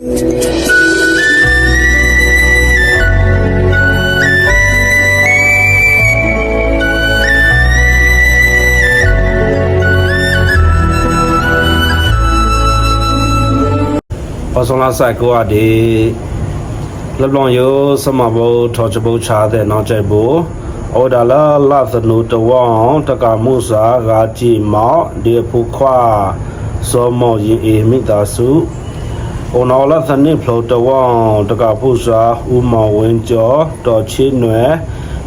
ပစလာဆိုင်ကိုအဒီလဘလွန်ယောစမဘောထောချဘောချာတဲ့နောက်ကျဘူအော်ဒါလာလာသနုတဝောင်းတကမှုစာဂါကြည့်မောက်ဒီဖုခွာစောမောရင်အေမိသားစု အွန်အော်လာသနိဖလိုတဝောင်းတကဖုစာဥမောင်ဝင်းကျော်တော်ချင်းနွယ်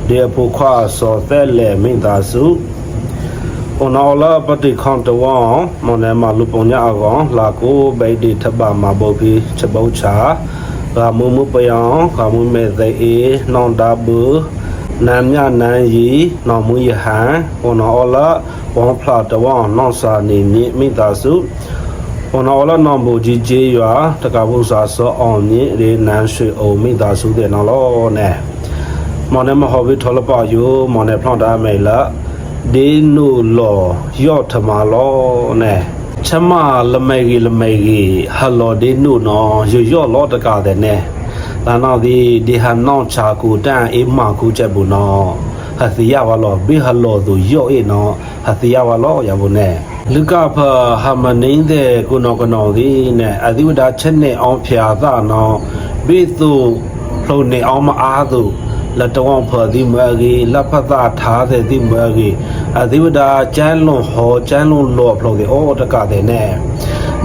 ဒီဖုခွာစောသက်လေမိသားစု on all up the count one မနမလူပုံညာအောင်လာကိုဘိတ်ဒီထပ်မှာဘောပြီးချက်ပုတ်ချာကမူမူပယောင်ကမူမဲသိအေနောင်တာဘူးနမ်ညနန်းရီနောင်မူယဟန် on all up ဘောဖလာတဝောင်းနောင်စာနေမြင့်မိသားစု on all up နောင်ဘူကြီးကျေးရွာတကဘုစာစောအောင်မြင့်ရေနန်းရွှေအုံမိသားစုတဲ့နော်လောနဲ့မောင်နဲ့မဟော်ဘီထော်လပယိုမောင်နဲ့ဖလောင်းတာမဲလာဒေနုလောယော့ထမလောနဲ့ချမလမေကြီးလမေကြီးဟလောဒေနုနောယောယောလောတကတဲ့နဲ့လာနောက်ဒီဒီဟနောင်းချာကူတန်အေးမကူချက်ဘူးနောဟစီယဝလောဘိဟလောသူယော့အေနောဟစီယဝလောရဘူးနဲ့ လူကဖဟမနင်းတဲ့ကုနောကနောဒီနဲ့အဒီဝဒချက်နဲ့အောင်ဖျာသနောဘိသူဖုန်နေအောင်မအားသူလက်တော်ဖော်ဒီမရီလက်ဖသာထားတဲ့ဒီမရီအဒီဝဒကျန်းလွန်ဟောကျန်းလွန်လော့ဖလို့ဒီအော်တကတဲ့နဲ့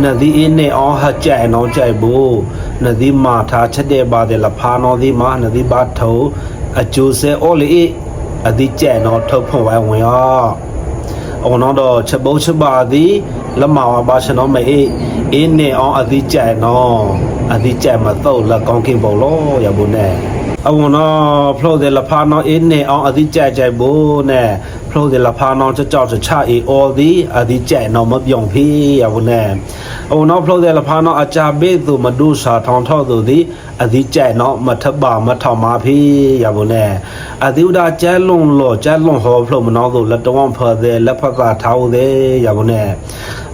နဒီအင်းနဲ့အော်ဟကြိုင်အောင်ကြိုက်ဘူးနဒီမာထားချက်တဲ့ပါတဲ့လဖာနောဒီမာနဒီဘာထုံအကျိုးစဲအော်လီအဒီကျဲနော်ထုတ်ဖွင့်ဝိုင်းဝင်ရော အော်နော်တော့ချက်ဘုတ်ချက်ပါသည်လမဝဘာရှနောမေအင်းနဲ့အော်အဒီကျဲနော်အဒီကျဲမတော့လက်ကောင်းကင်ဘောလောရဘူးနဲ့ အဝန်တော့ဖလို့တယ်လဖာနောအင်းနေအောင်အဒီကြိုက်ကြိုက်ဘူးနဲ့ဖလို့တယ်လဖာနောချကြောက်ချအေအော်ဒီအဒီကြိုက်နော်မပြောင်းဖေးရဘူးနဲ့အဝန်တော့ဖလို့တယ်လဖာနောအကြဘေးသူမဒုစာထောင်ထောက်သူဒီအဒီကြိုက်နော်မထပ်ပါမထောင်ပါဖေးရဘူးနဲ့အဒီဥဒါကျဲလွန်လောကျဲလွန်ဟောဖလို့မနောသူလက်တော်ဖော်တယ်လက်ဖက်ကထားဦးတယ်ရဘူးနဲ့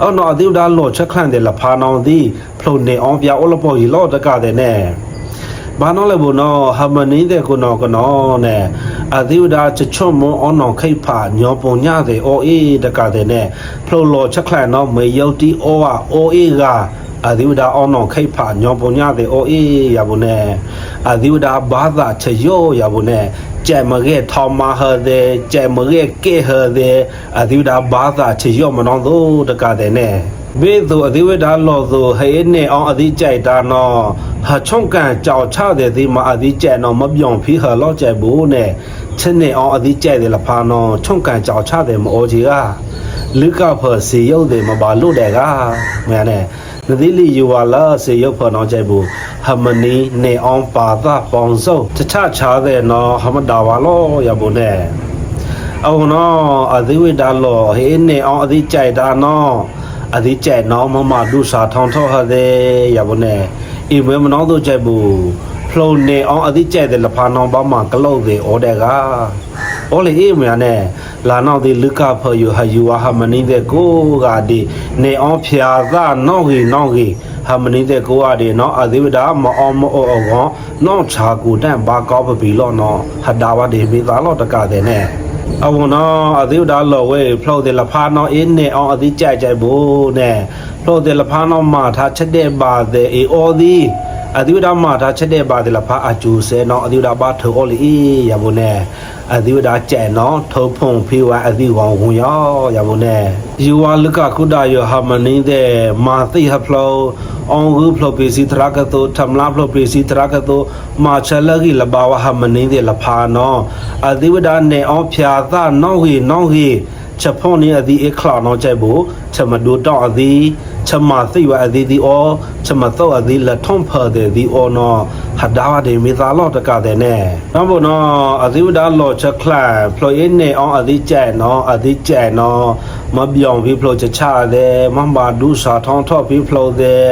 အော်နော်အဒီဥဒါလောချက်ခန့်တယ်လဖာနောဒီဖလို့နေအောင်ပြအော်လပေါ်ကြီးလောတကတဲ့နဲ့ ဘာနော်လဲဘုနောဟာမနင်းတဲ့ကုနောကနောနဲ့အသီဝဒချချွတ်မွန်အောနောင်ခိတ်ဖာညောပုံညတဲ့အော်အေးတကတဲ့နဲ့ဖလိုလောချက်ခလန်နော်မေယုတ်တီအောဝအော်အေးကအသီဝဒအောနောင်ခိတ်ဖာညောပုံညတဲ့အော်အေးရဘူးနဲ့အသီဝဒဘာသာချယောရဘူးနဲ့ကျဲမရဲထောင်းမဟတဲ့ကျဲမရဲကဲဟတဲ့အသီဝဒဘာသာချယောမနောတို့တကတဲ့နဲ့ ဘေသူအသီဝဒလောသူဟဲနေအောင်အသီကြိုက်တာနော်ဟာချုံကန်ကြောက်ချတဲ့ဒီမှာအသီကြဲနော်မပြောင်ဖီဟာလောကြဲဘူးနဲ့ချင်းနေအောင်အသီကြဲတယ်လဖာနော်ချုံကန်ကြောက်ချတဲ့မအောကြီးကလူကဖစီရုပ်တယ်မပါလို့တဲ့ကမြန်နဲ့နဒီလီယူဝါလာစီရုပ်ဖနော်ကြဲဘူးဟမနီနေအောင်ပါသာပေါင်စုံတချချတဲ့နော်ဟမဒါဝါလောရဘူးနဲ့အောင်နော်အသီဝဒလောဟဲနေအောင်အသီကြိုက်တာနော် အဒီကျဲနောင်းမမဒုစာထောင်းထောဟတဲ့ရပါနဲ့အိမမနောတို့ကျဲဘူးဖလုံနေအောင်အဒီကျဲတဲ့လဖာနောင်းပါမှာကလောက်တဲ့အော်တဲ့ကအော်လေအိမရနဲ့လာနောက်ဒီလူကဖော်ယူဟယူဝါဟမနင်းတဲ့ကိုကဒီနေအောင်ဖျာသနောက်ကြီးနောက်ကြီးဟမနင်းတဲ့ကိုကဒီနော်အဒီဝဒမအောင်မအောအောကောနောက်ချာကူတန့်ဘာကောပပီလောနော်ဟဒါဝဒီမိသားလောတကတဲ့နဲ့ အဝန်တော့အသေးဒါလော်ဝဲဖလို့တယ်လဖာနောအင်းနဲ့အောင်အသေးကြိုက်ကြိုက်ဘူးနဲ့ဖလို့တယ်လဖာနောမှာထားချက်တဲ့ပါတဲ့အေအော်ဒီအသေးဒါမှာထားချက်တဲ့ပါတဲ့လဖာအကျူစဲနော်အသေးဒါပါထော်လီရဘူးနဲ့အသေးဒါကျဲနော်ထုံဖုံဖေးဝအသေးကောင်ဝင်ရောရဘူးနဲ့ယူဝါလကခုဒါယဟာမနင်းတဲ့မာသိဟဖလို့ အောင်ဟုဖလို့ပေစီထရာကတိုထမလာဖလို့ပေစီထရာကတိုမာချလဂီလဘာဝဟာမနင်းတဲ့လဖာနော်အသေးဒါနဲ့အောင်ဖျာသနော်ဟီနော်ဟီချက်ဖုန်နေအသည်အခလာနော်ကြိုက်ဘူးချက်မဒူတော့အသည်ချက်မသိဝအသည်ဒီအောချက်မတော့အသည်လက်ထုံဖာတဲ့ဒီအောနော်ဟာဒါဝဒေမီသာလော့တကတဲ့နဲ့နော်ဘုနော်အသည်ဝဒါလော့ချက်ခလာဖလိုင်းနေအောင်အသည်ကြိုက်နော်အသည်ကြိုက်နော်မပြောင်ပြီးဖလိုချက်ချတဲ့မမဘာဒူစာထောင်းထော့ပြီးဖလိုတဲ့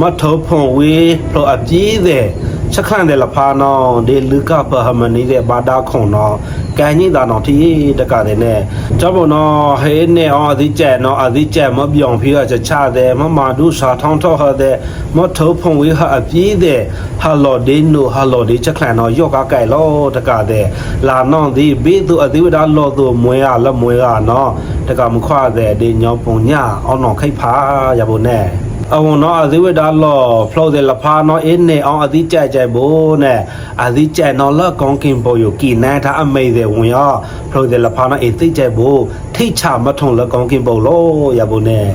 မထောဖုန်ဝေးဖလိုအပြေးတဲ့ချက်ခန့်တယ်လဖာနောဒီလူကပဟမနီတဲ့ဘာတာခွန်နောကန်ကြီးတာနောတီတကတဲ့နဲ့ကြောဘောနောဟဲနေအောင်အဒီကျဲနောအဒီကျဲမပြောင်ဖီကချချတဲ့မမဒုစာထောင်းထောဟတဲ့မထောဖုံဝေဟာအပြေးတဲ့ဟာလော်ဒီနိုဟာလော်ဒီချက်ခန့်နောယော့ကကဲလောတကတဲ့လာနောဒီဘေးသူအဒီဝဒါလော်သူမွေရလမွေရနောတကမခွာတဲ့ဒီညောင်းပုံညအောင်နောခိတ်ဖာရဖို့နဲ့အဝန်တော့အသီဝဒါလောဖလို့တယ်လဖာနော်အင်းနေအောင်အသီကြိုက်ကြိုက်ဖို့နဲ့အသီကြိုက်နော်လက်ကောင်းကင်ပေါ်ယကီနန်တာအမေတဲ့ဝင်ရဖလို့တယ်လဖာနော်အသိကြိုက်ဖို့ထိတ်ချမထုံလက်ကောင်းကင်ပေါ်လို့ရဖို့နဲ့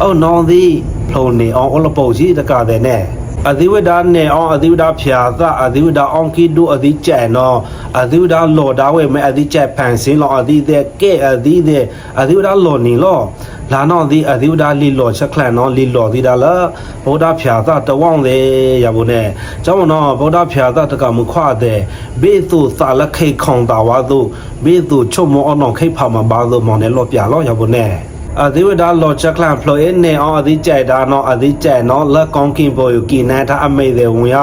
အော်နောင်သည်ဖလို့နေအောင်အလပေါ်ကြီးတကတဲ့နဲ့ အသီဝဒါနဲ့အောင်အသီဝဒါဖြာသအသီဝဒါအောင်ကီဒူအသီကြိုက်နော်အသီဝဒါလော်ဒါဝဲမဲအသီကြိုက်ဖန်စင်းလောအသီတဲ့ကဲအသီတဲ့အသီဝဒါလော်နေလောလာနော်ဒီအဒီဝဒါလီလော်ချက်ခလန်နော်လီလော်ဒီဒါလာဗုဒ္ဓဖြာသတဝောင်းလေရဘူးနဲ့ကျောင်းမနော်ဗုဒ္ဓဖြာသတကမခွာတဲ့ဘေးသူသာလခိတ်ခေါင်တာဝါသူဘေးသူချုံမောအနော်ခိတ်ဖာမဘာလို့မောင်နဲ့လော်ပြလော်ရဘူးနဲ့ အဒီဝဒါလော်ချက်ခလန်ဖလိုအင်းနေအောင်အဒီကြိုက်တာနော်အဒီကြိုက်နော်လက်ကောင်းကင်ပေါ်ယူကီနန်တာအမေတဲ့ဝင်ရ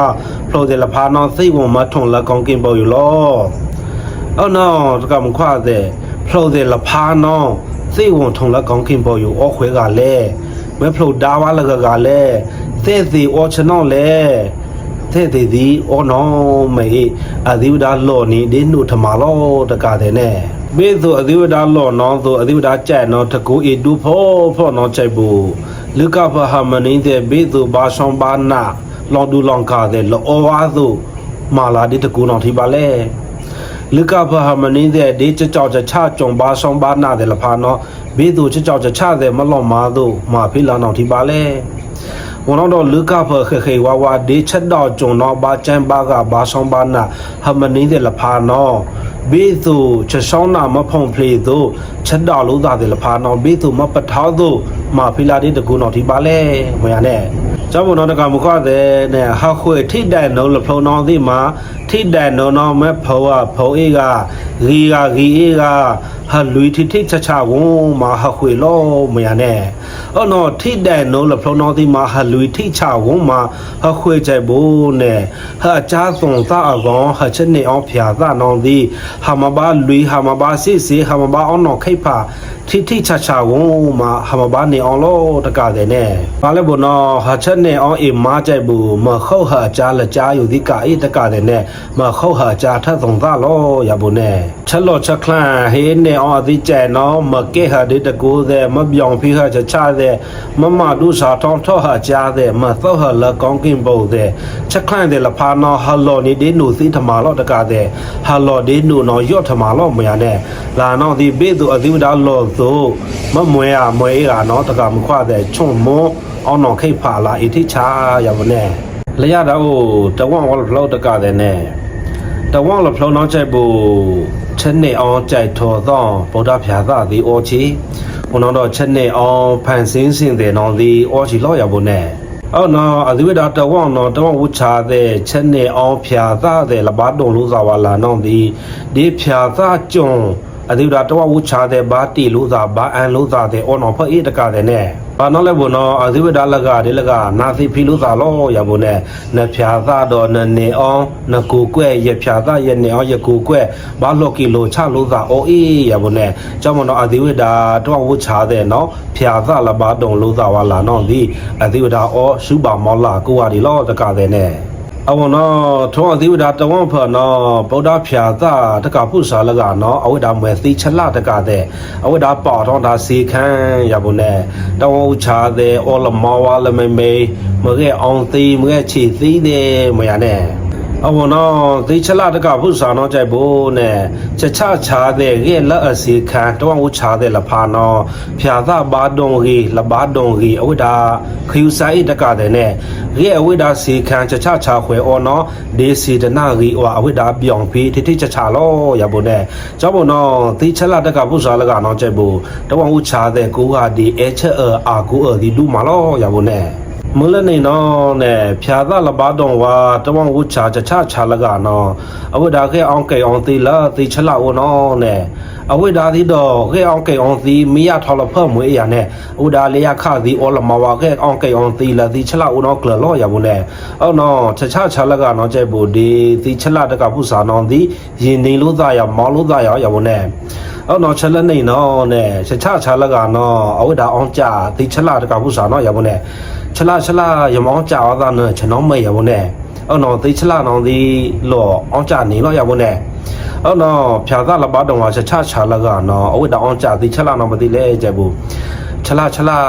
ဖလိုတဲ့လဖာနော်သိဝင်မထုံလက်ကောင်းကင်ပေါ်ယူလောအော်နော်တကမခွာတဲ့ဖလိုတဲ့လဖာနော်သိဝန်ထုံလက်ကောင်းခင်ပေါ်ယူအောခွဲကလည်းမဖလို့ဒါဝါလကကလည်းသဲစီအောချနောလ ည်းသဲစီဒီအောနောမေအဒီဝဒါလော်နေဒီနုထမလောတကတဲ့နဲ့ဘေသူအဒီဝဒါလော်နောသူအဒီဝဒါကြက်နောတကူအဒူဖောဖောနောချိုက်ဘူးလူကဖဟာမနင်းတဲ့ဘေသူဘာဆောင်ဘာနာလော်ဒူလောင်ကာတဲ့လောဝါသူမာလာဒီတကူနောထိပါလဲလူကဖဟာမနင်းတဲ့ဒီကြောက်ချကြုံပါဆောင်ပါနာတယ်လဖာနော်ဘေးသူကြောက်ချတဲ့မလော့မာတို့မာဖိလာနောင်ဒီပါလဲ ဝန်တော့လူကဖခေခေဝါဝါဒီချက်တော့ကြုံတော့ဘာချမ်းပါကဘာဆောင်ပါနာဟမနင်းတဲ့လဖာနော်ဘေးသူချက်ဆောင်နာမဖုံဖလေသူချက်တော့လို့သားတယ်လဖာနော်ဘေးသူမပထောသူမာဖိလာဒီတကူနော်ဒီပါလဲမရနဲ့ ကျောင်းမတော်တကမခွတဲ့နဲ့ဟာခွေထိတိုင်နော်လဖုံတော်ဒီမှာထိတိုင်နော်နော်မဲဖောဝဖောအေးကဂီကဂီအေးကဟာလူထိထိချချဝုံမှာဟာခွေလောမရနဲ့အော်နော်ထိတိုင်နော်လဖုံတော်ဒီမှာဟာလူထိချဝုံမှာဟာခွေကြိုက်ဘူးနဲ့ဟာချားသွန်သားအကောင်ဟာချက်နေအောင်ဖြာသနောင်ဒီဟာမဘာလူဟာမဘာစစ်စီဟာမဘာအောင်နော်ခိတ်ဖာထိထိချချဝုံမှာဟာမဘာနေအောင်လောတကတဲ့နဲ့ဘာလဲဘနော်ဟာချက်နေအောင်အေမားကြိုက်ဘူးမခောက်ဟာကြားလကြားယူဒီကအေးတကတဲ့နဲ့မခောက်ဟာကြားထက်သုံသားလောရဘူးနဲ့ချက်လောချက်ခလန်ဟေးနေအောင်အဒီကျဲနော်မကဲဟာဒီတကူတဲ့မပြောင်ဖိဟာချချတဲ့မမဒုစာထောင်းထောဟာကြားတဲ့မသောဟာလကောင်းကင်ပုတ်တဲ့ချက်ခလန်တဲ့လဖာနော်ဟလောနေဒီနုစီထမာလောတကတဲ့ဟလောဒီနုနော်ယော့ထမာလောမရနဲ့လာနော်ဒီဘေသူအဒီဝဒါလောသို့မမွဲရမွဲရနော်တကမခွတဲ့ချုံမောအောင်တော့ခိတ်ဖာလာအထိချာရပါနဲ့လရတော့တဝမ်ဝလဖလောက်တကတဲ့နဲ့တဝမ်လဖလောက်နောက်ချိုက်ဖို့ချက်နေအောင်ကြိုက်ထော်တော့ဗုဒ္ဓဖျာသသည်အောချီဘုံတော့ချက်နေအောင်ဖန်ဆင်းစင်တဲ့နော်သည်အောချီလောက်ရပါနဲ့အော်နော်အဒီဝဒတဝမ်နော်တဝမ်ဝချာတဲ့ချက်နေအောင်ဖျာသတဲ့လဘာတုံလို့သာဝလာနော်ဒီဒီဖျာသကြုံ အဒီဝဒတဝမ်ဝချာတဲ့ဘာတီလို့သာဘာအန်လို့သာတဲ့အော်နော်ဖအေးတကတဲ့နဲ့ဘာနော်လဲဘုနော်အဇိဝဒလကဒီလကနာသိဖီလို့သာလောရဘုနဲ့နဖြာသတော့နနေအောင်နကူကွဲ့ရဖြာသရနေအောင်ရကူကွဲ့ဘာလော်ကီလိုချလို့သာအော်အေးရဘုနဲ့ကျောင်းမနော်အဇိဝဒတော့ဝချတဲ့နော်ဖြာသလဘာတုံလို့သာဝလာနော်ဒီအဇိဝဒအော်ရှုပါမောလာကိုဝါဒီလောတကတဲ့နဲ့ အဝနောထောအသီဝဒတဝံဖနောဗုဒ္ဓဖြာသတကပုစာလကနောအဝိဒါမွေသိချလတကတဲ့အဝိဒါပေါ်တော့ဒါစီခန်းရဘုန်နဲ့တဝဥချာတဲ့အော်လမောဝါလမေမေမရဲအောင်သိမရဲချီသိတဲ့မရနဲ့ အဝနောသိချလတကပုစာနောကြိုက်ဖို့နဲ့ချက်ချချာတဲ့ရဲလက်အစီခန်းတဝဥချာတဲ့လဖာနောဖြာသဘာဒုံရီလဘာဒုံရီအဝိဒါခယူဆိုင်တကတဲ့နဲ့ရဲအဝိဒါစီခန်းချက်ချချာခွဲအော်နောဒေစီဒနာရီဝအဝိဒါပြောင်ဖီထိထိချချာလောရဘုန်နဲ့ကျောင်းဘုံနောသိချလတကပုစာလကနောကြိုက်ဖို့တဝဥချာတဲ့ကိုဟာဒီအဲချက်အာကူအဒီဒူမာလောရဘုန်နဲ့ မမလနေနော်နဲ့ဖြာသလဘာတော်ဝါတဝဝချာချချချလကနော်အဝိဒါခဲအောင်ကေအောင်သီလာသီချလာဝနော်နဲ့အဝိဒါသီတော့ခဲအောင်ကေအောင်သီမိယထော်လဖတ်မွေးရနဲ့ဥဒါလေယခသီအောလမဝါခဲအောင်ကေအောင်သီလာသီချလာဝနော်ကလလောရဘူးနဲ့အော်နော်ချချချလကနော်ကျဲဘူးဒီသီချလာတကပုစာနော်သီရင်နေလို့သားရမောင်းလို့သားရရဘူးနဲ့အော်နော်ချက်လက်နေနော်နဲ့ချချချလကနော်အဝိဒါအောင်ကြသီချလာတကပုစာနော်ရဘူးနဲ့ ချလာချလာရမောင်းကြာသွားတဲ့ကျွန်တော်မဲ့ရမနဲ့အော်နော်သိချလာနောင်ဒီလောအောင်ကြနေလောရမနဲ့အော်နော်ဖြာသလပါတော်မှာချချချလာကနော်အဝိတအောင်ကြသိချလာနောင်မသိလဲကြဘူးချလာချလာ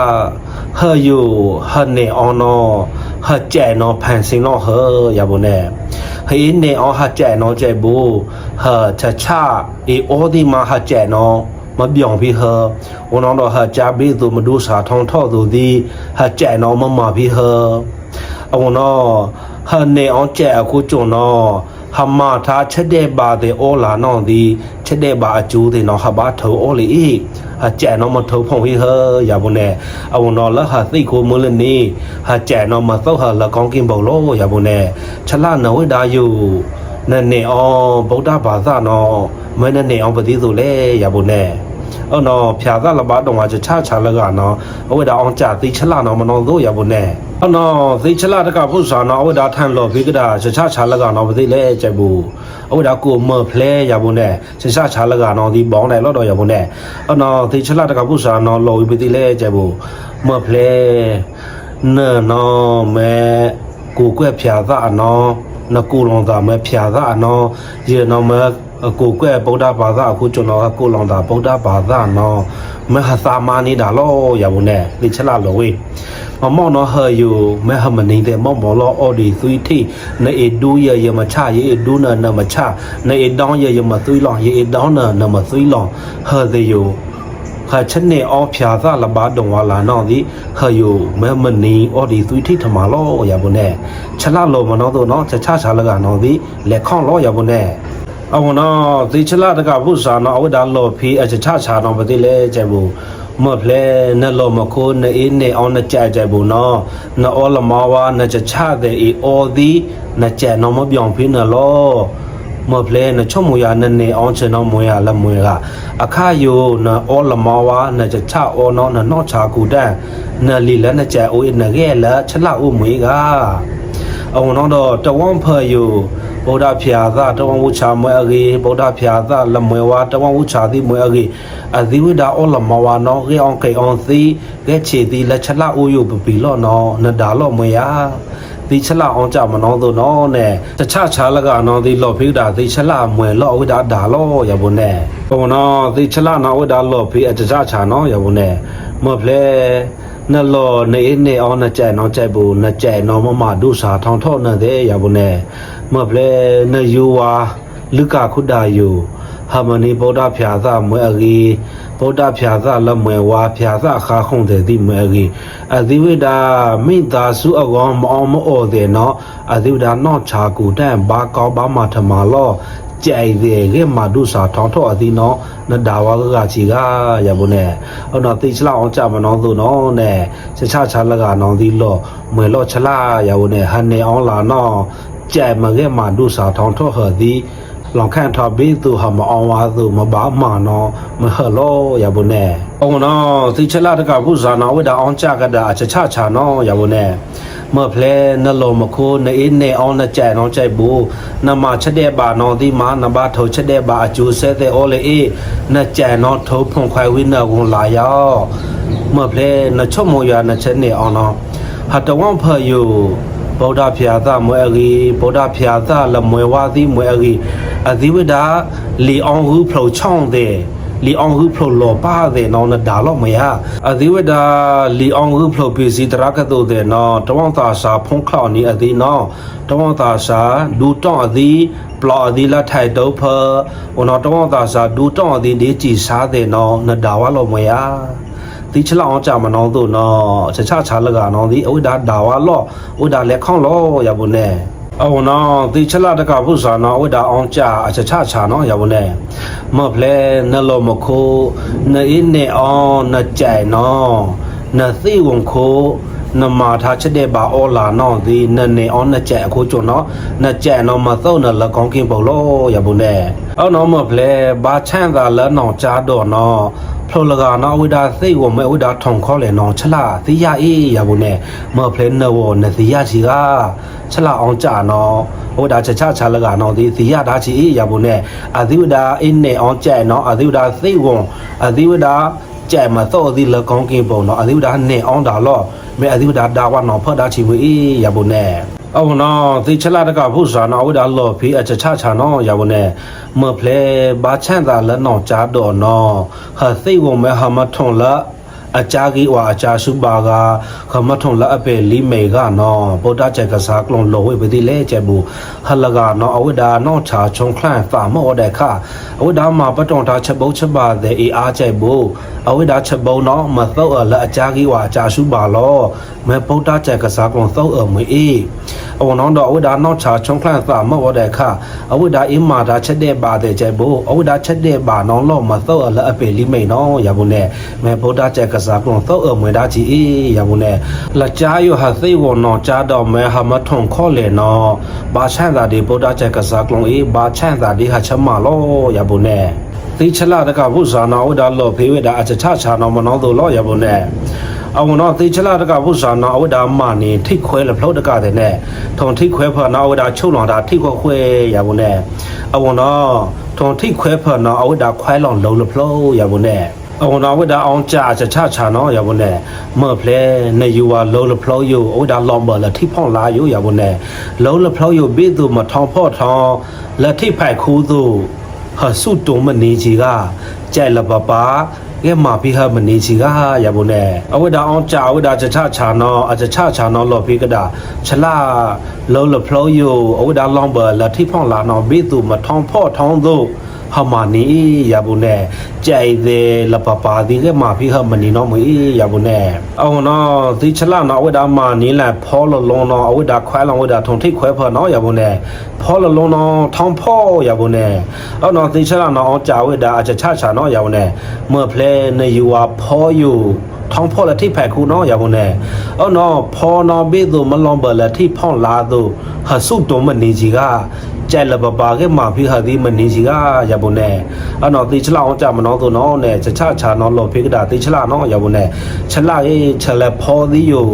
ဟယိုဟနေအောင်နော်ဟကြဲနော်ဖန်စင်နော်ဟရမနဲ့ဟေးနေအောင်ဟကြဲနော်ကြဲဘူးဟချချအေအောဒီမှာဟကြဲနော် မပြောင်ပြီးဟဝန်တော်ဟာကြပြီးသူမဒုစာထောင်းထော့သူသည်ဟာကြဲ့နော်မမပြီးဟအဝန်တော်ဟာနေအောင်ကြဲ့အခုကျွန်တော်ဟမထားချက်တဲ့ပါတဲ့အောလာနော်သည်ချက်တဲ့ပါအကျိုးတဲ့နော်ဟာဘာထောအောလီဟာကြဲ့နော်မထောဖုံဟိဟရပါနဲ့အဝန်တော်လဟာသိကိုမလနေဟာကြဲ့နော်မသောဟာလကောင်းကင်ဘောလို့ရပါနဲ့ချလနဝိဒါယုနဲ့နေအောင်ဗုဒ္ဓဘာသာနော်မနဲ့နေအောင်ပတိဆိုလဲရပါနဲ့ အော်နော်ဖြာသလဘာတော့မှာချချချလကနော်အဝိဒါအောင်ကြသိချလာနော်မနော်တို့ရဘူးနဲ့အော်နော်သိချလာတကဖို့စာနော်အဝိဒါထန်လို့ဖိကတာချချချလကနော်မသိလဲကြက်ဘူးအဝိဒါကိုမဖလဲရဘူးနဲ့ချချချလကနော်ဒီဘောင်းတယ်လို့တော့ရဘူးနဲ့အော်နော်သိချလာတကဖို့စာနော်လော်ပြီးသိလဲကြက်ဘူးမဖလဲနော်နော်မဲကိုကွက်ဖြာသနော်နကူလုံးသားမဲဖြာသနော်ရေနော်မဲ အကိုကွဲဗုဒ္ဓဘာသာအခုကျွန်တော်ကကိုလောင်တာဗုဒ္ဓဘာသာနော်မဟာသာမနေတာလောရဘူးနဲ့ဒီချက်လာလောဝေးမမောင်နော်ဟယူမဟမနေတဲ့မောင်မောလောအော်ဒီသွီထိနေအဒူရရမချရေအဒူနာနမချနေအတောင်းရရမသွီလောင်ရေအတောင်းနာနမသွီလောင်ဟသေယခါချက်နေအောဖြာသလဘာတုံဝါလာနော်ဒီခယူမမနီအော်ဒီသွီထိထမလောရဘူးနဲ့ချက်လာလောမနော်တို့နော်ချချချလကနော်ဒီလက်ခေါလောရဘူးနဲ့ အဝနာသေချလာတကဘုဇာနာအဝဒလောဖီအချချချာနောပတိလေကျဘူးမဖလဲနလောမခိုးနေအင်းနေအောင်နကြကြဘူးနော်နောလမဝါနချချတဲ့အေအောဒီနကြနောမပြောင်ဖိနလောမဖလဲနချမူရနနေအောင်ချနောမွေရလမွေကအခါယိုနအောလမဝါနချချအောနောနနောချာကူတန်နလီလနကြအိုနဂဲလချလာဥမွေကအဝနောတော့တဝမ်ဖယို ဗုဒ္ဓဖျာသတဝဝုချာမွဲအကေဗုဒ္ဓဖျာသလမွဲဝါတဝဝုချာတိမွဲအကေအသီဝိဒါအောလမဝါနောကေအောင်ကေအောင်သီကဲချေတိလက်ချလအိုယုပပီလောနောနဒါလောမွေယာဒီချလအောင်ကြမနောသောနောနဲ့တခြားချာလကနောဒီလောဖိဒါဒီချလမွဲလောဝိဒါဒါလောရဘုန်နဲ့ဘောနောဒီချလနောဝိဒါလောဖိအတခြားချာနောရဘုန်နဲ့မောဖလေနလောနေနေအောင်နကြဲ့နောကြဲ့ဘူးနကြဲ့နောမမဒုစာထောင်းထော့နေတဲ့ရဘုန်နဲ့ မပလေနယူဝါလူကခုဒါယုဟာမနီဗုဒ္ဓဖြာသမွဲအဂီဗုဒ္ဓဖြာသလမွဲဝါဖြာသခါခုံတဲ့ဒီမွဲအဂီအသီဝိဒါမိသားစုအကောင်မအောင်မအော်တဲ့နော်အသီဝိဒါနော့ချာကူတန်ဘာကောဘာမထမလောကြိုင်တဲ့ကမဒုစာထောင်းထော့အသီနော်နဒါဝါကချီကရဘူးနဲ့အော်နော်တိချလာအောင်ကြမနောသူနော်နဲ့ချချချလကနောင်ဒီလောမွဲလောချလာရဘူးနဲ့ဟန်နေအောင်လာနော် ကြဲမကဲမှာဒုစာထောင်းထော့ဟသည်လောင်ခန့်ထားဘေးသူဟာမအောင်ဝါသူမဘာမာနောမဟလောရဘုန်နဲ့အောင်နောသိချလာတကဘုဇာနာဝိဒါအောင်ကြကတာအချချချာနောရဘုန်နဲ့မဖလဲနလောမခိုးနေနေအောင်နကြဲနောကြိုက်ဘူးနမချက်တဲ့ပါနောဒီမာနဘာထောချက်တဲ့ပါအကျိုးဆဲတဲ့အောလေအေနကြဲနောထုံဖုန်ခွိုင်ဝိနဝန်လာယောမဖလဲနချမောရနချက်နေအောင်နောဟာတဝမ်ဖယု ဗုဒ္ဓဖျာသမွဲအဂီဗုဒ္ဓဖျာသလမွဲဝါသီမွဲအဂီအသီဝဒလီအောင်ဟုဖလောချောင်းတဲ့လီအောင်ဟုဖလောလောပါတဲ့နောနဒါလောမယအသီဝဒလီအောင်ဟုဖလောပစ္စည်းတရကတုတဲ့နောတဝံသာစာဖုံးခေါနီအသီနောတဝံသာစာဒူတောင်းအသီပလောအသီလာထိုက်တော့ဖဝနောတဝံသာစာဒူတောင်းအသီဒီကြည်စားတဲ့နောနဒါဝလောမယ ဒီချလောက်အောင်ကြမနောတို့နော်ချချချလကနော်ဒီအဝိဒါဒါဝါလောဝိဒါလက်ခေါလောရဘူးနဲ့အော်နော်ဒီချလာတကဘုဇာနော်ဝိဒါအောင်ကြအချချချနော်ရဘူးနဲ့မဖလဲနလောမခိုးနေနေအောင်နကြိုင်နော်နသိဝန်ခိုးနမထားချက်တဲ့ပါအောလာနော်ဒီနနေအောင်နှစ်ချက်အခုကျွန်တော်နှစ်ချက်နော်မသုံးနလကောင်းကင်းပေါ်လို့ရဘူးနဲ့အော်နော်မဖလဲဘာချမ်းသာလဲနော်ကြားတော့နော် ဖလောလကနာဝိဒါစိတ်ဝမဲဝိဒါထောင်ခေါ်လေနောချလာသိရအေးရဘုန်နဲ့မော်ဖလဲနော်ဝနသိရချီကချလာအောင်ကြနောဝိဒါချချချလကနောသိသိရဒါချီအေးရဘုန်နဲ့အသိဝဒါအင်းနဲ့အောင်ကြဲနောအသိဝဒါစိတ်ဝအသိဝဒါကြဲမသောသိလကောင်းကင်းပုံနောအသိဝဒါနဲ့အောင်တာလောမဲအသိဝဒါဒါဝနောဖော်ဒါချီဝေးရဘုန်နဲ့ အဝနာသိချလာတကဘုဇာနာဝဒအလ္လာဟ်ဖီအချချာချာနောယဝနေမဖလေဘာချန်တာလနောဂျာဒောနောဟာသိဝမဟမထွန်လာ အကြာကြီးဝါအကြာစုပါကခမထုံလအပေလီမေကနော်ဗုဒ္ဓကျက်ကစားကလုံးလောဝိပတိလဲကျက်ဘူးဟလကနော်အဝိဒါနော်ချာချုံခလန့်ဖာမောတဲ့ခအဝိဒါမှာပတုံတာချက်ဘုတ်ချက်ပါတဲ့အေအားကျက်ဘူးအဝိဒါချက်ဘုံနော်မသောအလအကြာကြီးဝါအကြာစုပါလောမဲဗုဒ္ဓကျက်ကစားကလုံးသောအမွေအေးအဝနောတော့အဝိဒါနော်ချာချုံခလန့်ဖာမောတဲ့ခအဝိဒါအင်းမာတာချက်တဲ့ပါတဲ့ကျက်ဘူးအဝိဒါချက်တဲ့ပါနော်လောမသောအလအပေလီမေနော်ရဘူးနဲ့မဲဗုဒ္ဓကျက်ကစားကလုံးသောအမွေဒါကြီးအေးရဘူးနဲ့လက်ကြားရဟာသိဝနော်ကြားတော့မဲဟာမထုံခေါ်လေနော်ဘာချန်သာဒီဗုဒ္ဓကျက်ကစားကလုံးအေးဘာချန်သာဒီဟာချမလောရဘူးနဲ့သိချလာတကဘုဇာနာဝဒလောဖေဝဒအချချချာနောမနောတို့လောရဘုန်နဲ့အဝနောသိချလာတကဘုဇာနာဝဒမနီထိခွဲလဖလို့တကတဲ့နဲ့ထုံထိခွဲဖနာဝဒချုပ်လောင်တာထိခွဲခွဲရဘုန်နဲ့အဝနောထုံထိခွဲဖနာအဝဒခွဲလောင်လုံးလဖလို့ရဘုန်နဲ့ အဝနာဝဒအောင်ကြာချချချာနောရဘုန်နဲ့မော့ဖလဲနေယူဝါလုံးလဖလို့ယအဝဒလောင်ဘလထိဖောင်းလာယရဘုန်နဲ့လုံးလဖလို့ယဘေးသူမထောင်ဖော့ထောင်လက်ထိဖိုက်ခူးသူဟာစုတုံမနေချီကကြိုက်လပပါကဲမာပိဟမနေချီကရဘုန်နဲ့အဝဒအောင်ကြာဝဒချချချာနောအချချချာနောလောပိကဒါချလာလောလဖလို့ယအဝဒလောင်းဘလထိဖောင်းလာနောဘေသူမထောင်ဖော့ထောင်းသို့ ဟမနီရဘုန်နဲ့ကြိုက်သေးလပပါဒီကမာပိဟမနေနောမီရဘုန်နဲ့အောင်နောဒီချလာနောအဝဒမာနီလာဖောလလုံးနောအဝဒခွဲလောင်ဝဒထုံထိခွဲဖော်နောရဘုန်နဲ့ဖောလလုံးနောထောင်းဖောရဘုန်နဲ့အော်နောဒီချလာနောအောင်ကြာဝဒအချချချာနောရဘုန်နဲ့မော်ဖလဲနေယူဝါဖောယူထောင်းဖောလက်ထိဖက်ခုနော်ရဘုန်နဲ့အော်နော်ဖောနော်ဘေးသူမလွန်ဘလက်ထိဖောင်းလာသူဟဆုတုံမနေကြီးက ကြဲလပပါကမာဖိဟာဒီမနေကြီးကရဘုန်နဲ့အော်နော်တိချလာအောင်ကြမနောသူနော်နဲ့ချချချာနော်လောဖိကတာတိချလာနော်ရဘုန်နဲ့ချလာရေးချလက်ဖောသည်ယို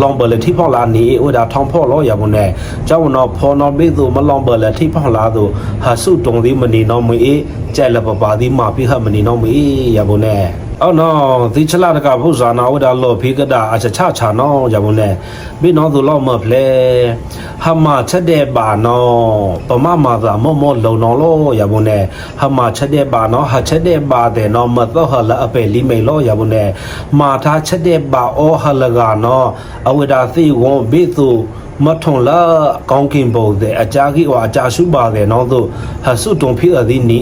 လောင်ဘလထိဖောက်လာနေဝဒါထောင်ဖောက်လောရဘုန်နဲ့ကျောင်းတော့ဖော်နော်ဘေးသူမလောင်ဘလထိဖောက်လာသူဟာစုတုံသည်မနေနော်မအေးကြဲလပပါသည်မာပိဟမနေနော်မအေးရဘုန်နဲ့ အော်နော်ဒီချလာတကဘုဇာနာဝဒါလောဖိကတာအချချချာနော်ရဘုန်နဲ့ဘေးနော်သူလောက်မဖလဲဟမချက်တဲ့ပါနော်ပမမာသာမောမောလုံနော်လောရဘုန်နဲ့ဟမချက်တဲ့ပါနော်ဟာချက်တဲ့ပါတဲ့နော်မတော့ဟလာအပေလီမေလောရဘုန်နဲ့မာထားချက်တဲ့ပါအောဟလကနော်အဝဒါသိဝွန်ဘေးသူ မထုံလာကောင်းကင်ပုံတဲ့အကြာကြီးဝါအကြာရှုပါတယ်နော်သူဟဆုတုံဖိအသည်နီ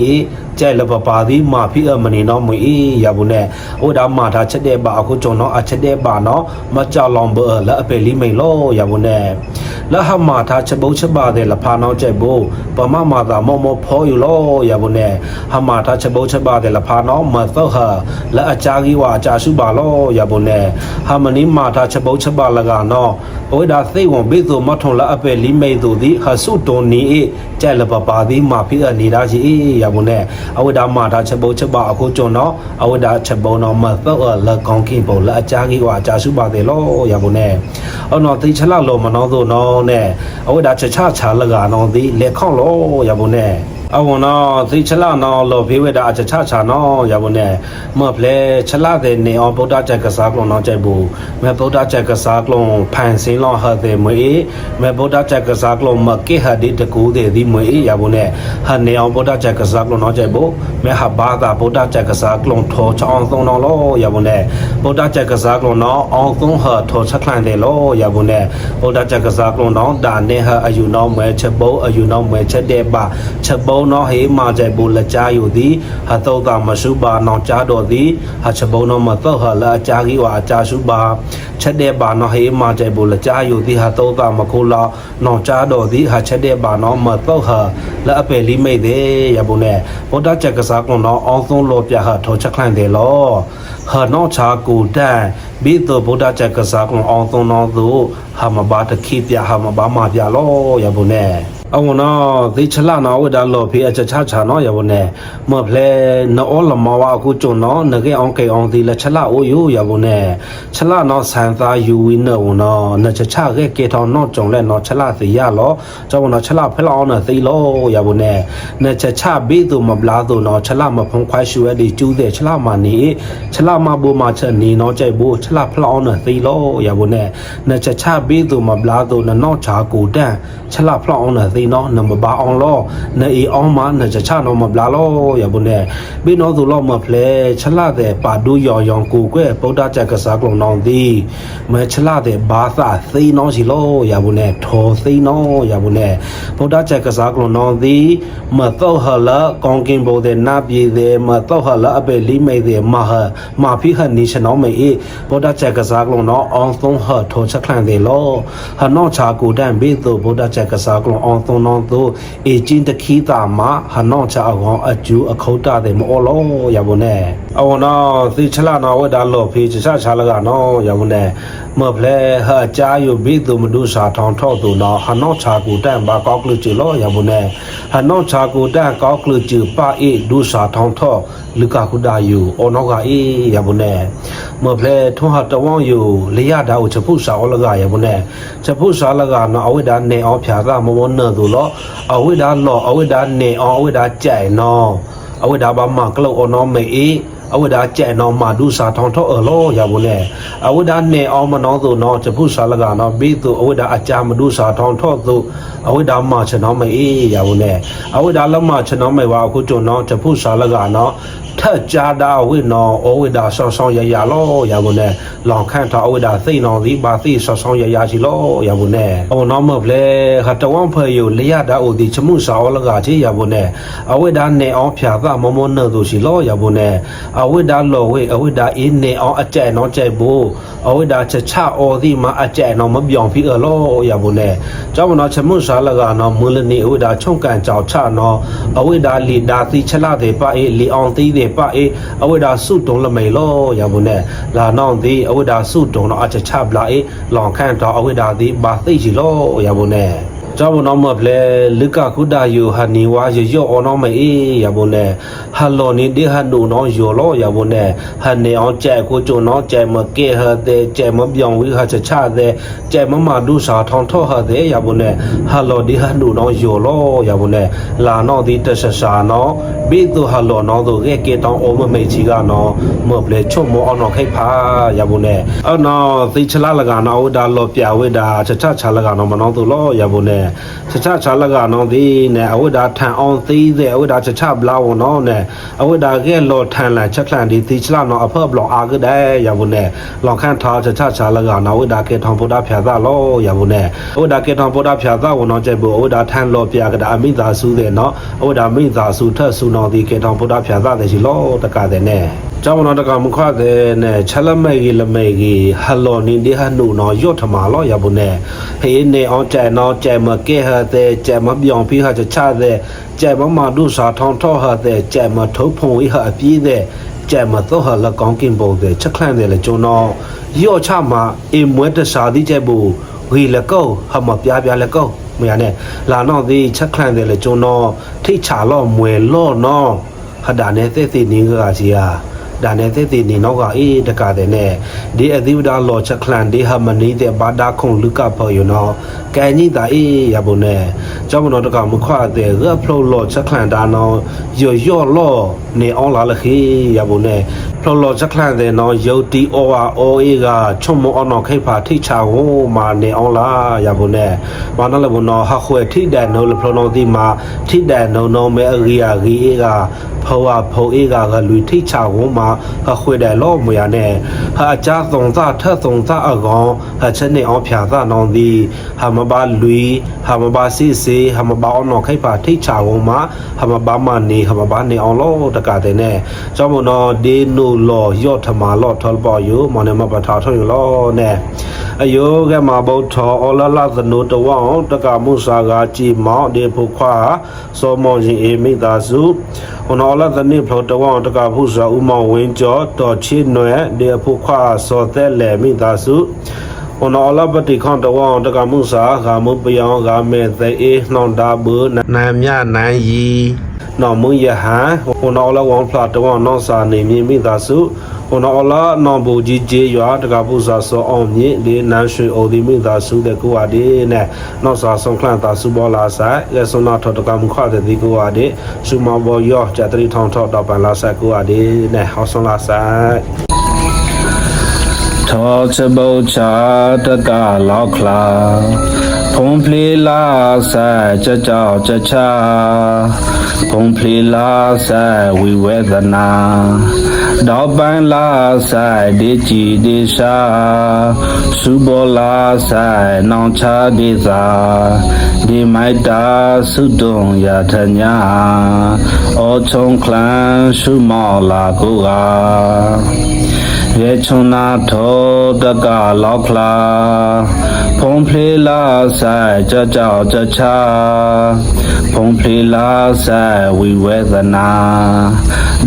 ကြဲလပပါသည်မာဖိအမနီနော်မွေရဘူးနဲ့ဟိုဒါမာထားချက်တဲ့ပါအခုကျွန်တော်အချက်တဲ့ပါနော်မကြောက်လောင်ဘလာအပေလီမိန်လောရဘူးနဲ့လဟမာထားချက်ဘုတ်ချက်ပါတယ်လဖာနောက်ကျက်ဘူးပမမာသာမောမောဖောယူလောရဘူးနဲ့ဟမာထားချက်ဘုတ်ချက်ပါတယ်လဖာနောက်မသောဟာလာအကြာကြီးဝါအကြာရှုပါလောရဘူးနဲ့ဟာမနီမာထားချက်ဘုတ်ချက်ပါလကနော်ဝိဒါသိဝံဘေသူမထုံလာအပေလီမိန်သူသည်ဟဆုတုန်နီကြဲလပပါသည်မာဖိအနေတာကြီးရဘူးနဲ့အဝိဒါမာထားချက်ဘုတ်ချက်ပါအခုကျွန်တော်အဝိဒါချက်ဘုံတော်မသောလကောင်းကင်ပုံလာအကြာကြီးဝါအကြာရှုပါတယ်လောရဘူးနဲ့အော်နော်တိချလာလောမနောသောနော်နဲ့အဝိဒါချက်ချချလကနော်သည်လက်ခေါလောရဘူးနဲ့ အဝနောသိချလာနောလောဖေဝဒအချချချနောရဘုန်နဲ့မဖလေချလာတဲ့နေအောင်ဗုဒ္ဓချက်ကစားကလုံးနောကြိုက်ဘူးမဲဗုဒ္ဓချက်ကစားကလုံးဖန်စင်းလောဟတဲ့မွေမဲဗုဒ္ဓချက်ကစားကလုံးမကေဟဒီတကူတဲ့ဒီမွေရဘုန်နဲ့ဟာနေအောင်ဗုဒ္ဓချက်ကစားကလုံးနောကြိုက်ဘူးမဲဟာဘာသာဗုဒ္ဓချက်ကစားကလုံးထောချောင်းသုံးတော်လောရဘုန်နဲ့ဗုဒ္ဓချက်ကစားကလုံးနောအောင်သုံးဟာထောချက်ခန့်တယ်လောရဘုန်နဲ့ဗုဒ္ဓချက်ကစားကလုံးနောဒါနေဟာအယူနောမဲချက်ဘုံအယူနောမဲချက်တဲ့ပါချက်ဘုံုံနော်ဟေမာကြိုက်ဘူးလက်ကြားယူသည်ဟာတော့တာမရှုပါနောင်ကြားတော်သည်ဟာချဘုံနော်မတော့ဟာလာအကြားကြီးဝါအကြားရှုပါချက်တဲ့ပါနော်ဟေမာကြိုက်ဘူးလက်ကြားယူသည်ဟာတော့တာမခိုးလောနောင်ကြားတော်သည်ဟာချက်တဲ့ပါနော်မတော့ဟာလာအပယ်လိမိတ်သေးရဘူးနဲ့ဗုဒ္ဓချက်ကစားကွန်နော်အောင်ဆုံးလောပြဟာထောချက်ခန့်တယ်လောဟာနော်ချာကူတန်ဘီတော့ဗုဒ္ဓချက်ကစားကွန်အောင်ဆုံးနော်သူဟာမဘာတခိပြဟာမဘာမပြလောရဘူးနဲ့ အဝနောသေချလာနာဝဒါလောဖေအချချချာနောယဝနေမဖလေနောလမဝအခုကျုံနောနကေအောင်ကေအောင်ဒီလချလာအိုယိုယဝနေချလာနောဆန်သာယူဝင်းနောနောနချချကေကေထောင်းနောကျုံလဲနောချလာစီရလောကျောင်းနောချလာဖလောင်းနသိလောယဝနေနချချဘီသူမဘလာသူနောချလာမဖုံခွိုင်းရှူရဒီကျူးတဲ့ချလာမနီချလာမဘူမချက်နီနောကြိုက်ဘူးချလာဖလောင်းနသိလောယဝနေနချချဘီသူမဘလာသူနနောချာကူတန်ချလာဖလောင်းနသိဒီနော်နမဘာအောင်လောနေအီအောင်မနချချနော်မဘလာလောရဘူးနဲ့ဘီနော်သူလောမဖလဲချလာတဲ့ပါဒူယောင်ယောင်ကိုကွဲဗုဒ္ဓချက်ကစားကုံနောင်သည်မဲချလာတဲ့ဘာသာသိနော်စီလောရဘူးနဲ့ထောသိနော်ရဘူးနဲ့ဗုဒ္ဓချက်ကစားကုံနောင်သည်မတော့ဟလာကောင်းကင်ဘုတဲ့နာပြေတဲ့မတော့ဟလာအပေလီမိတဲ့မဟာမာဖီဟနီရှနောမေအေဗုဒ္ဓချက်ကစားကုံနောအောင်သုံးဟထောချက်ခန့်တယ်လောဟနောချာကူတန်ဘေသူဗုဒ္ဓချက်ကစားကုံအောင်သုံးနောသို့အေဂျင်တခီတာမဟနောချာအောင်အကျူအခုတ်တာတဲ့မောလောရဘူးနဲ့အဝနောသိချလာနောဝဒါလောဖေးချချချလာကနောရဘူးနဲ့မဖလဲဟာချာယုဘေသူမဒုစာထောင်းထော့သူနောဟနောချာကူတန်ဘာကောက်ကလူချီလောရဘူးနဲ့ဟနောချာကူတန်ကောက်ကလူချီပါအေဒုစာထောင်းထော့လူကခုဒါယူအောနောကအေးရဘူးနဲ့မဖလဲထွန်းဟာတဝောင်းယူလရတာကိုချဖုစာအောလကရဘူးနဲ့ချဖုစာလကနောအဝိဒါနေအောင်ဖြာသာမမောနသူလောအဝိဒါလောအဝိဒါနေအောင်အဝိဒါကြိုင်နောအဝိဒါဘာမကလောအောနောမေအေး အဝိဒါကြဲ့နောမာဒုစာထောင်းထောအလောရဘူးလေအဝိဒါနေအောင်မနောသူနောချဖုစာလကနောဘီသူအဝိဒါအကြာမဒုစာထောင်းထောသူအဝိဒါမချနောမေအေးရဘူးလေအဝိဒါလမချနောမေဝါအခုကျွနောချဖုစာလကနော ထက်ကြတာဝိနောအဝိဒါဆောင်းဆောင်းရရလောရဘူးလေလောင်ခန့်ထားအဝိဒါသိနောသည်ဘာသိဆောင်းဆောင်းရရရှိလောရဘူးလေအော်နောမဖလေဟာတဝမ်ဖေယလရတာအိုဒီချမှုစာဝလကချေရဘူးလေအဝိဒါနေအောင်ဖြာသမမောနသူရှိလောရဘူးလေအဝိဒါလောဝိအဝိဒါအင်းနေအောင်အကျဲနောကျဲဘူး အဝိဒါချချအော်ဒီမှာအကျဲနောမပြောင်ဖီအလောရဘူးလေကျောင်းမနောချမှုစာလကနောမူလနေအဝိဒါချုံကန်ကြောက်ချနောအဝိဒါလီဒါသိချလာတဲ့ပါအေလီအောင်သိတဲ့ပါအေအဝိဒါစုတုံလမေလောရဘူးလေလာနောင်ဒီအဝိဒါစုတုံနောအချချပလာအေလောင်ခန့်တော်အဝိဒါဒီဘာသိချီလောရဘူး လေကျောင်းမနောမဖလေလကခုဒါယိုဟနီဝါယယောအောနောမေအေရဘူးလေဟလောနီဒီဟနူနောယောလောရဘူးလေဟနေအောင်ကြဲကိုကျုံနောကြဲမကေဟတဲ့ကြဲမပြောင်းဝိဟာချချတဲ့ကြဲမမဒုစာထောင်းထောဟတဲ့ရဘူးလေဟလောဒီဟနူနောယောလောရဘူးလေလာနောဒီတဆဆာနောဘီတူဟလောနောတို့ရဲ့ကေတောင်းအိုမမေချီကနောမဖလေချုံမောအောင်နောခိဖာရဘူးလေအော်နောသိချလာလကနောဒါလောပြဝိဒါချချချလကနောမနောတို့လောရဘူးလေချချချလကနောဒီနဲ့အဝိဒါထန်အောင်သိတဲ့အဝိဒါချချဘလာဝနောနဲ့အဝိဒါကဲလောထန်လာချက်ခလန်ဒီသိချလာနောအဖေဘလောအာကတဲ့ရဘူးလေလောခန့်ထားချချချလကနောဝိဒါကေထောင်ဗုဒ္ဓဖြာသလောရဘူးလေဝိဒါကေထောင်ဗုဒ္ဓဖြာသဝနောကျဲဘူးဝိဒါထန်လောပြကဒါအမိသာစုတဲ့နော်ဝိဒါမိသာစုထက်စုနောဒီကေထောင်ဗုဒ္ဓဖြာသတဲ့ရှိလောတကတဲ့နဲ့ ကျောင်းမတော်တကမခတဲ့နဲ့ချက်လက်မဲကြီးလက်မဲကြီးဟလော်နီဒီဟနုနော်ယော့ထမာလောရဘူးနဲ့ဟေးနေအောင်ကျဲနော်ကျဲမကဲဟတဲ့ကျဲမပြောင်ပြီးဟာချချတဲ့ကျဲမမဒုစာထောင်းထောဟတဲ့ကျဲမထုတ်ဖုံဝိဟာအပြည့်တဲ့ကျဲမတော့ဟာလကောင်းကင်ပုံတဲ့ချက်ခန့်တယ်လေကျွန်တော်ယော့ချမှာအင်မွဲတစာဒီကျဲဘူးဝီလကောဟမပြားပြားလကောမရနဲ့လာတော့ဒီချက်ခန့်တယ်လေကျွန်တော်ထိချာလော့မွေလော့နော်ဟဒါနဲ့တဲ့တဲ့နင်းကစီယာ ဒါနဲ့တဲ့တဲ့နေနောက်ကအေးတကတဲ့နဲ့ဒီအသီဝဒလောချက်ခလန်ဒီဟာမနီတဲ့ဘာဒါခုံလူကပေါ်ယူနော်ကဲကြီးတာအေးရပုံနဲ့ကျောင်းမတော်တကမခွတဲ့ရဖလိုလောချက်ခလန်ဒါနော်ယောယောလောနေအောင်လာလခေရပုံနဲ့ဖလိုလောချက်ခလန်တဲ့နော်ယုတ်တီအောဝါအောအေးကချုံမအောင်နော်ခိဖာထိချာဟိုမာနေအောင်လာရပုံနဲ့ဘာနလဘနော်ဟခွေထိတဲ့နော်လဖလိုနော်ဒီမှာထိတဲ့နော်နော်မဲအရိယာဂီအေးက ဖောဝဖောအေကကလူထိချဝမှာအခွေတယ်လောမွေရနဲ့ဟာအကြသုံးသထက်သုံးသအကောင်အချက်နေအောင်ဖြာသနောင်သည်ဟာမပါလူဟာမပါစီစီဟာမပါအောင်နော်ခိပါထိချဝမှာဟာမပါမနေဟာမပါနေအောင်လောတကတဲ့နဲ့ကြောင့်မနော်ဒီနုလောရော့ထမာလောထောပေါ်ယူမနမပထာထောယူလောနဲ့အယောကမှာဗုဒ္ဓောလလသနုတဝောင်းတကမှုစာကကြည်မောင်းဒီဖုခွာစောမောရင်အေမိသားစုဟောနောလသနိဖလောတဝောင်းတကဖုစာဥမောင်ဝင်းကျော်တော်ချီနွယ်ဒီဖုခွာစောသက်လေမိသားစုဟောနောလပတိခွန်တဝောင်းတကမှုစာဂါမုပယောင်ဂါမေသေအေနှောင်းတာဘူးနာမြနိုင်ရီနော်မွန်ရဟန်ဟောနောလဝောင်းဖလာတဝောင်းနောစာနေမြမိသားစု ဟောနောလနောင်ဘူကြီးကျေးရွာတကဖုစာစောအောင်မြင့်ဒီနန်းရွှေအိုဒီမိသားစုတဲ့ကိုအဒီနဲ့နောက်စာဆုံးခလန်တာစုဘောလာဆိုင်လက်စနာထတကမှုခတဲ့ဒီကိုအဒီစုမဘောယောကြတရီထောင်ထောက်တော့ပန်လာဆိုင်ကိုအဒီနဲ့ဟောဆုံးလာဆိုင်ထောချဘောချာတကလောက်ခလာ ဖုံဖလီလာဆိုင်ကြကြောက်ကြချာဖုံဖလီလာဆိုင်ဝိဝေဒနာတော့ပန်းလာဆိုင်ဒီကြည်ဒီရှာစုဘောလာဆိုင်နောင်ချဒီသာဒီမိုက်တာစုတုံရထညာအောချုံခလန်စုမောလာကိုက ရေချုံနာထောတကလောက်ခလာဖုံဖလေလာဆိုင်ကြကြောက်ကြချာဖုံဖလေလာဆိုင်ဝိဝေဒနာ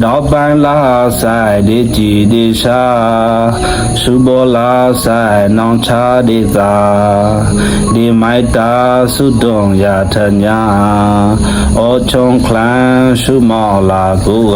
တော့ပန်းလာဆိုင်ဒီကြည်ဒီရှာစုဘောလာဆိုင်နောင်ချဒီသာဒီမိုက်တာစုတုံရထညာအောချုံခလန်စုမောလာကူက